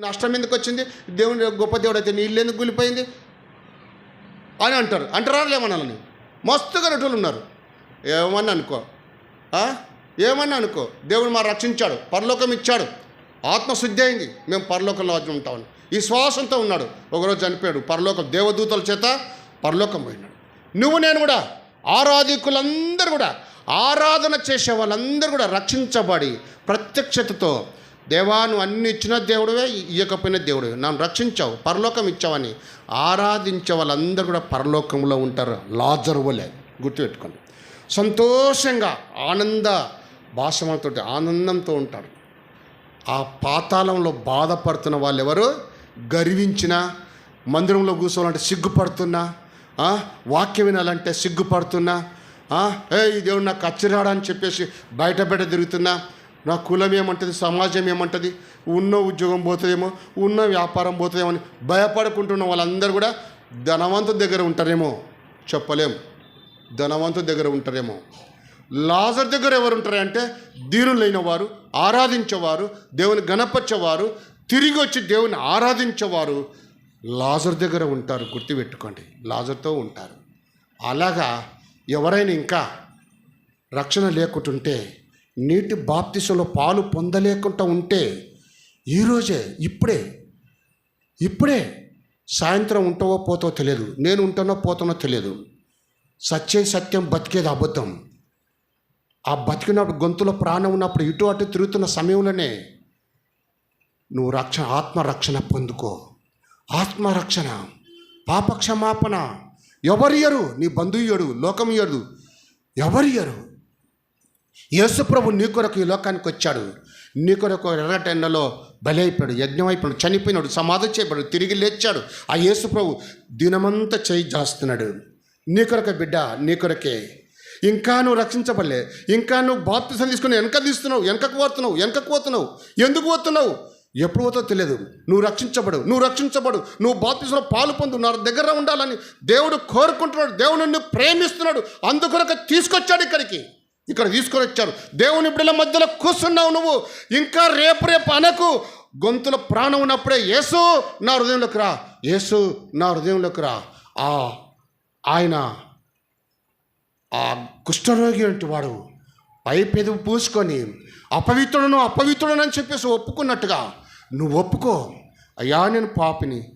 నష్టం ఎందుకు వచ్చింది? దేవుని గొప్ప దేవుడు అయితే నీళ్ళు ఎందుకు కూలిపోయింది అని అంటారు. అంటారా లేమనాలని మస్తుగా నటులు ఉన్నారు. ఏమన్నా అనుకో. ఏమన్నా అనుకో. దేవుడు మా రక్షించాడు. పరలోకం ఇచ్చాడు. ఆత్మశుద్ధి అయింది. మేము పరలోకంలో ఉంటామని. ఈ శ్వాసంతో ఉన్నాడు. ఒకరోజు చనిపోయాడు. పరలోకం దేవదూతల చేత పరలోకం పోయినాడు. నువ్వు నేను కూడా ఆరాధికులందరూ కూడా ఆరాధన చేసే వాళ్ళందరూ కూడా రక్షించబడి ప్రత్యక్షతతో దేవా నువ్వు అన్ని ఇచ్చిన దేవుడివే ఇయ్యకపోయిన దేవుడివే. నన్ను రక్షించావు పరలోకం ఇచ్చావని ఆరాధించే వాళ్ళందరూ కూడా పరలోకంలో ఉంటారు. లాజరువలే గుర్తుపెట్టుకోండి. సంతోషంగా ఆనంద భాషలతో ఆనందంతో ఉంటారు. ఆ పాతాళంలో బాధపడుతున్న వాళ్ళు ఎవరు గర్వించిన మందిరంలో కూర్చోవాలంటే సిగ్గుపడుతున్నా వాక్యం వినాలంటే సిగ్గుపడుతున్నా ఏ ఈ దేవుడు నాకు అచ్చిరాడా అని చెప్పేసి బయట బయట తిరుగుతున్నా నా కులం ఏమంటుంది సమాజం ఏమంటుంది ఉన్న ఉద్యోగం పోతుందేమో ఉన్న వ్యాపారం పోతుందేమో అని భయపడుకుంటున్న వాళ్ళందరూ కూడా ధనవంతు దగ్గర ఉంటారేమో చెప్పలేం. ధనవంతు దగ్గర ఉంటారేమో. లాజర్ దగ్గర ఎవరు ఉంటారంటే దీనులైన వారు ఆరాధించేవారు దేవుని గణపరిచేవారు తిరిగి వచ్చి దేవుని ఆరాధించేవారు లాజర్ దగ్గర ఉంటారు గుర్తుపెట్టుకోండి. లాజర్తో ఉంటారు. అలాగా ఎవరైనా ఇంకా రక్షణ లేకుంటుంటే నీటి బాప్తిసంలో పాలు పొందలేకుండా ఉంటే ఈరోజే ఇప్పుడే ఇప్పుడే సాయంత్రం ఉంటావో పోతావో తెలియదు. నేను ఉంటానో పోతానో తెలియదు. సత్యం సత్యం బతికేది అబద్ధం. ఆ బతికినప్పుడు గొంతులో ప్రాణం ఉన్నప్పుడు ఇటు అటు తిరుగుతున్న సమయంలోనే నువ్వు రక్షణ ఆత్మరక్షణ పొందుకో. ఆత్మరక్షణ పాపక్షమాపణ. ఎవరియరు నీ బంధుయ్యడు లోకమియడు ఎవరియరు యేసుప్రభు నీ కొరకు ఈ లోకానికి వచ్చాడు. నీ కొరకు ఎర్రటెండలో బలైపోయాడు అయిపోయాడు యజ్ఞం అయిపోయాడు చనిపోయినాడు సమాధి చేయబడు తిరిగి లేచాడు. ఆ యేసుప్రభు దినమంతా చేయి జాస్తున్నాడు. నీ కొరకే బిడ్డ నీ కొరకే. ఇంకా నువ్వు రక్షించబడలే. ఇంకా నువ్వు బాప్తిసం తీసుకుని వెనక తీస్తున్నావు వెనకకు పోతున్నావు వెనకకు పోతున్నావు. ఎందుకు పోతున్నావు? ఎప్పుడు పోతో తెలియదు. నువ్వు రక్షించబడు నువ్వు రక్షించబడు నువ్వు బాప్తిసంలో పాలు పొందు నా దగ్గర ఉండాలని దేవుడు కోరుకుంటున్నాడు దేవుడు నిన్ను ప్రేమిస్తున్నాడు అందుకొరకు తీసుకొచ్చాడు ఇక్కడికి. ఇక్కడ తీసుకొని వచ్చారు. దేవుని బిడ్డల మధ్యలో కూర్చున్నావు నువ్వు. ఇంకా రేపు రేపు అనకు. గొంతులో ప్రాణం ఉన్నప్పుడే యేసు నా హృదయంలోకి రా. యేసు నా హృదయంలోకి రా. ఆ ఆయన ఆ కుష్ఠరోగి వంటి వాడు పై పెదవి పూసుకొని అపవిత్రుడను అపవిత్రుడను అని చెప్పేసి ఒప్పుకున్నట్టుగా నువ్వు ఒప్పుకో. అయ్యా నేను పాపిని.